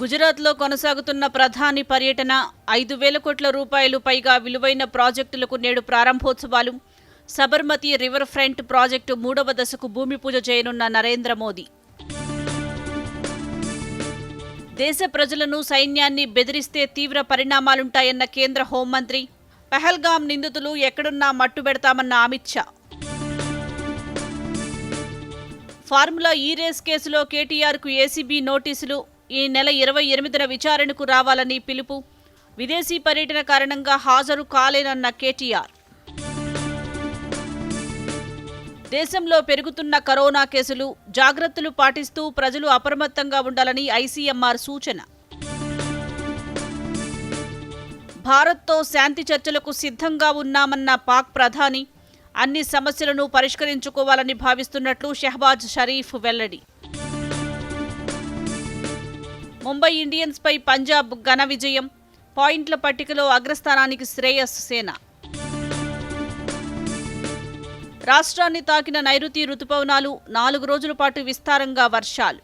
గుజరాత్లో కొనసాగుతున్న ప్రధాని పర్యటన ఐదు వేల కోట్ల రూపాయలు పైగా విలువైన ప్రాజెక్టులకు నేడు ప్రారంభోత్సవాలు. సబర్మతి రివర్ ఫ్రంట్ ప్రాజెక్టు మూడవ దశకు భూమి పూజ చేయనున్న నరేంద్ర మోదీ. దేశ ప్రజలను సైన్యాన్ని బెదిరిస్తే తీవ్ర పరిణామాలుంటాయన్న కేంద్ర హోంమంత్రి. పెహల్గాం నిందితులు ఎక్కడున్నా మట్టు పెడతామన్న Amit Shah. Formula E race కేసులో కేటీఆర్కు ఏసీబీ నోటీసులు. ఈ నెల ఇరవై ఎనిమిదిన విచారణకు రావాలని పిలుపు. విదేశీ పర్యటన కారణంగా హాజరు కాలేనన్న కేటీఆర్. దేశంలో పెరుగుతున్న కరోనా కేసులు జాగ్రత్తలు పాటిస్తూ ప్రజలు అప్రమత్తంగా ఉండాలని ఐసీఎంఆర్ సూచన. భారత్తో శాంతి చర్చలకు సిద్ధంగా ఉన్నామన్న పాక్ ప్రధాని అన్ని సమస్యలను పరిష్కరించుకోవాలని భావిస్తున్నట్లు షెహబాజ్ షరీఫ్ వెల్లడి. ముంబై ఇండియన్స్పై పంజాబ్ ఘన విజయం. పాయింట్ల పట్టికలో అగ్రస్థానానికి శ్రేయస్ సేన. రాష్ట్రాన్ని తాకిన నైరుతి రుతుపవనాలు నాలుగు రోజుల పాటు విస్తారంగా వర్షాలు.